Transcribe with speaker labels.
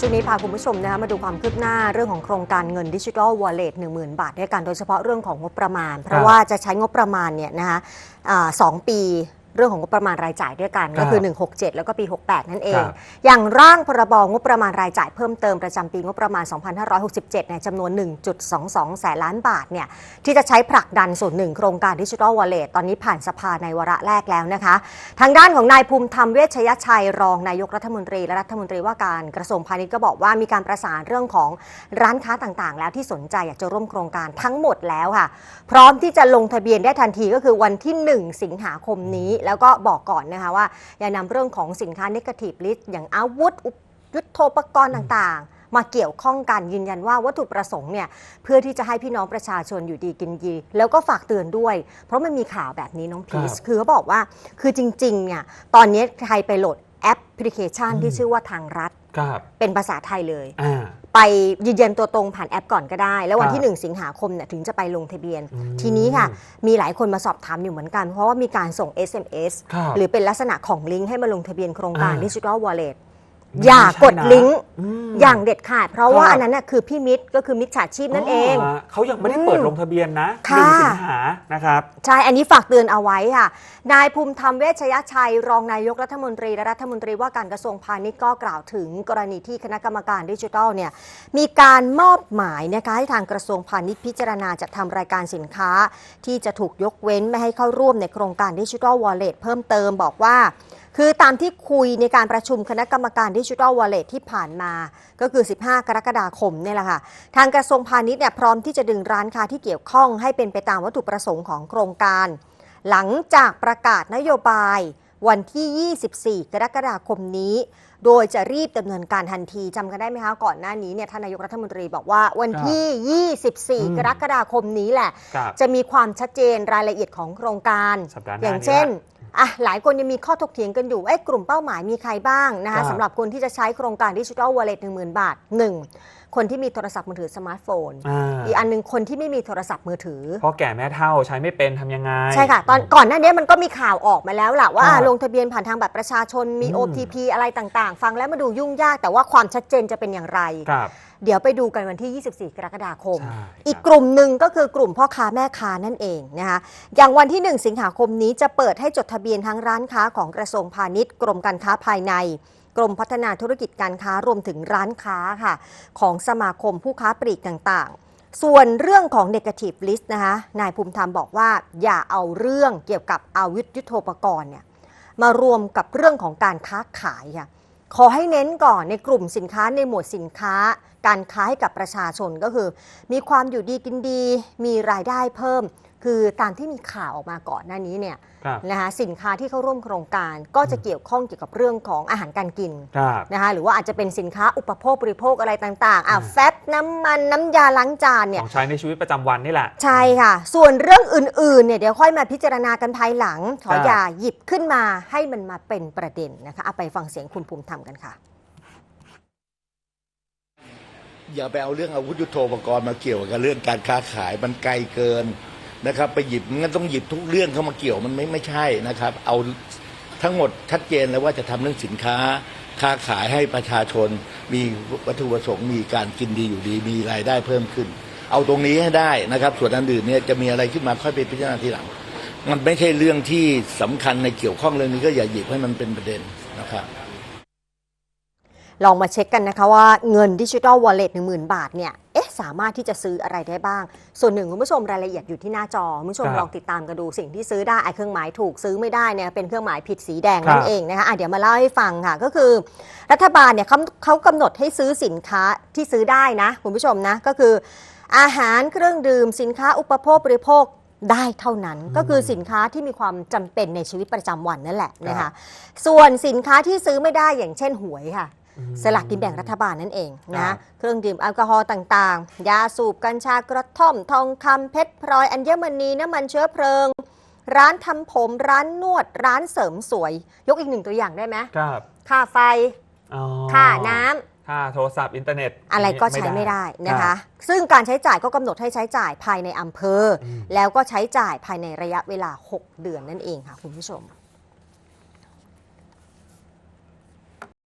Speaker 1: ช่วงนี้พาคุณผู้ชมนะคะมาดูความคืบหน้าเรื่องของโครงการเงินดิจิทัลวอลเล็ต1 0,000บาทด้วยกันโดยเฉพาะเรื่องของงบประมาณ เพราะว่าจะใช้งบประมาณเนี่ยนะคะอ่าสองปี เรื่องของงบประมาณรายจ่ายด้วยกันก็คือ 167 แล้วก็ปี 68 นั่นเอง
Speaker 2: ครับ
Speaker 1: อย่างร่างพรบงบประมาณรายจ่ายเพิ่มเติมประจำปีงบประมาณ 2567ในยจำนวน 1.22 แสนล้านบาทเนี่ยที่จะใช้ผลักดันส่วนหนึ่งโครงการดิจิทัลวอลเล็ตตอนนี้ผ่านสภาในวาระแรกแล้วนะคะ ทางด้านของนายภูมิธรรมเวชยชัยรองนายกรัฐมนตรีและรัฐมนตรีว่าการกระทรวงพาณิชย์ก็บอกว่ามีการประสานเรื่องของร้านค้าต่างๆ แล้วที่สนใจอยากจะร่วมโครงการทั้งหมดแล้วค่ะ พร้อมที่จะลงทะเบียนได้ทันทีก็คือวันที่ 1 สิงหาคมนี้แล้วก็บอกก่อนนะคะว่า อย่านำเรื่องของสินค้า negative list อย่างอาวุธอุปยุทโธปกรณ์ต่างๆมาเกี่ยวข้องกันยืนยันว่าวัตถุประสงค์เนี่ยเพื่อที่จะให้พี่น้องประชาชนอยู่ดีกินดี แล้วก็ฝากเตือนด้วย เพราะมันมีข่าวแบบนี้น้องพีช
Speaker 2: ครับ
Speaker 1: คือเขาบอกว่าคือจริงๆเนี่ยตอนนี้ใครไปโหลดแอปพลิเคชันที่ชื่อว่าทางรัฐ
Speaker 2: ครับ
Speaker 1: เป็นภาษาไทยเลย
Speaker 2: อ่า
Speaker 1: ไปยืนยันตัวตรงผ่านแอปก่อนก็ได้ แล้ววัน
Speaker 2: ครับ
Speaker 1: ที่ 1 สิงหาคมเนี่ยถึงจะไปลงทะเบียน
Speaker 2: อืม
Speaker 1: ทีนี้ค่ะ มีหลายคนมาสอบถามอยู่เหมือนกัน เพราะว่ามีการส่ง SMS
Speaker 2: ครับ
Speaker 1: หรือเป็นลักษณะของลิงก์ให้มาลงทะเบียนโครงการ
Speaker 2: อ่า
Speaker 1: ดิจิทัลวอลเล็ต
Speaker 2: ไม่
Speaker 1: อย่า
Speaker 2: ใช่
Speaker 1: กด
Speaker 2: นะ
Speaker 1: ลิงก์
Speaker 2: ม
Speaker 1: อย่างเด็ดขาด เพราะว่า
Speaker 2: ครับ
Speaker 1: อันนั้นน่ะคือพี่มิตรก็คือมิจฉาชีพนั่นเอง
Speaker 2: ฮะเขายังไม่ได้เปิด
Speaker 1: อืม
Speaker 2: ลงทะเบียนนะห
Speaker 1: ค่ะ
Speaker 2: นึ่งสิงหานะครับ
Speaker 1: ใช่อันนี้ฝากเตือนเอาไว้ค่ะ นายภูมิธรรมเวชยชัย รองนายกรัฐมนตรีและรัฐมนตรีว่าการกระทรวงพาณิชย์ก็กล่าวถึงกรณีที่คณะกรรมการดิจิทัลเนี่ยมีการมอบหมายนะคะให้ทางกระทรวงพาณิชย์พิจารณาจัดทำรายการสินค้า ที่จะถูกยกเว้นไม่ให้เข้าร่วมในโครงการดิจิทัลวอลเล็ตเพิ่มเติมบอกว่าคือตามที่คุยในการประชุมคณะกรรมการดิจิทัลวอลเล็ตที่ผ่านมา ก็คือ 15 กรกฎาคมเนี่ยแหละค่ะ ทางกระทรวงพาณิชย์เนี่ยพร้อมที่จะดึงร้านค้าที่เกี่ยวข้องให้เป็นไปตามวัตถุประสงค์ของโครงการ หลังจากประกาศนโยบายวันที่ 24 กรกฎาคมนี้ โดยจะรีบดำเนินการทันทีจำกันได้ไหมคะ ก่อนหน้านี้เนี่ยท่านนายกรัฐมนตรีบอกว่าวันที่
Speaker 2: อืม
Speaker 1: 24 กรกฎาคมนี้แหละ
Speaker 2: ครับ
Speaker 1: จะมีความชัดเจนรายละเอียดของโครงการ
Speaker 2: สัปดาห์หน้า
Speaker 1: อย่างเช่น
Speaker 2: นี้
Speaker 1: อะหลายคนยังมีข้อถกเถียงกันอยู่เอ้ยกลุ่มเป้าหมายมีใครบ้างนะ
Speaker 2: ครั
Speaker 1: คะ
Speaker 2: บ
Speaker 1: สำหรับคนที่จะใช้โครงการดิจิทัลวอลเล็ตหนึ่งหมื่นบาทหนึ่ง คนที่มีโทรศัพท์มือถือสมาร์ทโฟน
Speaker 2: อ่า
Speaker 1: อีกอันหนึ่งคนที่ไม่มีโทรศัพท์มือถือ
Speaker 2: พ่อแก่แม่เท่าใช้ไม่เป็นทำยังไง
Speaker 1: ใช่ค่ะตอนก่อนหน้านี้มันก็มีข่าวออกมาแล้วล่ะว่า
Speaker 2: ครับ
Speaker 1: ลงทะเบียนผ่านทางบัตรประชาชนมี
Speaker 2: อืม
Speaker 1: OTP อะไรต่างๆ ฟังแล้วมาดูยุ่งยาก แต่ว่าความชัดเจนจะเป็นอย่างไร
Speaker 2: ครับ
Speaker 1: เดี๋ยวไปดูกันวันที่ 24 กรกฎาคม
Speaker 2: ใช่
Speaker 1: อีกกลุ่มหนึ่งก็คือกลุ่มพ่อค้าแม่ค้านั่นเองนะคะอย่างวันที่ 1 สิงหาคมนี้จะเปิดให้จดทะเบียนทั้งร้านค้าของกระทรวงพาณิชย์ กรมการค้าภายใน กรมพัฒนาธุรกิจการค้ารวมถึงร้านค้าค่ะ ของสมาคมผู้ค้าปลีกต่างๆ ส่วนเรื่องของ negative list นะคะนายภูมิธรรมบอกว่าอย่าเอาเรื่องเกี่ยวกับอาวุธยุโทโธปกรณ์เนี่ยมารวมกับเรื่องของการค้าขายค่ะขอให้เน้นก่อนในกลุ่มสินค้าในหมวดสินค้า การค้าให้กับประชาชนก็คือ มีความอยู่ดีกินดี มีรายได้เพิ่ม คือตามที่มีข่าวออกมาก่อนหน้านี้เนี่ย
Speaker 2: ครับ
Speaker 1: นะคะสินค้าที่เข้าร่วมโครงการก็จะเกี่ยวข้องเกี่ยวกับเรื่องของอาหารการกิน
Speaker 2: ครับ
Speaker 1: นะคะหรือว่าอาจจะเป็นสินค้าอุปโภคบริโภคอะไรต่างๆอะ
Speaker 2: อืม
Speaker 1: แฟตน้ำมันน้ำยาล้างจานเนี่ย
Speaker 2: ของใช้ในชีวิตประจำวันนี่แหละ
Speaker 1: ใช่ค่ะ ส่วนเรื่องอื่นๆ เนี่ยเดี๋ยวค่อยมาพิจารณากันภายหลัง ขอ
Speaker 2: ครับ
Speaker 1: อย่าหยิบขึ้นมาให้มันมาเป็นประเด็นนะคะเอาไปฟังเสียงคุณภูมิธรรมกันค่ะ
Speaker 3: อย่าไปเอาเรื่องอาวุธยุโทโธปกรณ์มาเกี่ยวกับเรื่องการค้าขายมันไกลเกิน นะครับไปหยิบงั้นต้องหยิบทุกเรื่องเข้ามาเกี่ยวมันไม่ไม่ใช่นะครับ เอาทั้งหมดชัดเจนแล้วว่าจะทำเรื่องสินค้า ค้าขายให้ประชาชน มีวัตถุประสงค์มีการกินดีอยู่ดี มีรายได้เพิ่มขึ้น เอาตรงนี้ให้ได้นะครับ ส่วนอันอื่นเนี่ยจะมีอะไรขึ้นมาค่อยไปพิจารณาทีหลัง มันไม่ใช่เรื่องที่สำคัญในเกี่ยวข้องเรื่องนี้ก็อย่าหยิบให้มันเป็นประเด็นนะครับ
Speaker 1: ลองมาเช็คกันนะคะว่าเงินดิจิทัลวอลเล็ตหนึ่งหมื่นบาทเนี่ยเอ๊ะ สามารถที่จะซื้ออะไรได้บ้าง ส่วนหนึ่งคุณผู้ชมรายละเอียดอยู่ที่หน้าจอคุณผู้ชม
Speaker 2: ครับ
Speaker 1: ลองติดตามกันดูสิ่งที่ซื้อได้ไอ้เครื่องหมายถูกซื้อไม่ได้เนี่ยเป็นเครื่องหมายผิดสีแดงนั่
Speaker 2: ครั
Speaker 1: น
Speaker 2: บ
Speaker 1: เองนะคะอะเดี๋ยวมาเล่าให้ฟังค่ะก็คือ รัฐบาลเนี่ยเขาเขากำหนดให้ซื้อสินค้าที่ซื้อได้นะคุณผู้ชมนะก็คือ อาหารเครื่องดื่มสินค้าอุปโภคบริโภคได้เท่านั้นก็คือสินค้าที่มีความจำเป็นในชีวิตประจำวันนั่นแหละนะ
Speaker 2: ครั
Speaker 1: คะ
Speaker 2: บ
Speaker 1: ส่วนสินค้าที่ซื้อไม่ได้อย่างเช่นหวยค่ะ
Speaker 2: อืม
Speaker 1: สลากกินแบ่งรัฐบาลนั่นเอง
Speaker 2: ครั
Speaker 1: นะ
Speaker 2: บ
Speaker 1: เครื่องดื่มแอลกอฮอล์ต่างๆ ยาสูบกัญชากระท่อม ทองคำเพชรพลอย อัญมณีน้ำมันเชื้อเพลิง ร้านทำผมร้านนวดร้านเสริมสวย ยกอีกหนึ่งตัวอย่างได้ไหม
Speaker 2: ครับ
Speaker 1: ค่าไฟ
Speaker 2: อ๋อ
Speaker 1: ค่าน้ำ
Speaker 2: ค่าโทรศัพท์อินเทอร์เน็ต
Speaker 1: อะไรก็ใช้ไม่ได้นะ
Speaker 2: ครั
Speaker 1: คะ
Speaker 2: บ
Speaker 1: ซึ่งการใช้จ่ายก็กำหนดให้ใช้จ่ายภายในอำเภออ
Speaker 2: ม
Speaker 1: แล้วก็ใช้จ่ายภายในระยะเวลา 6 เดือนนั่นเองค่ะคุณผู้ชม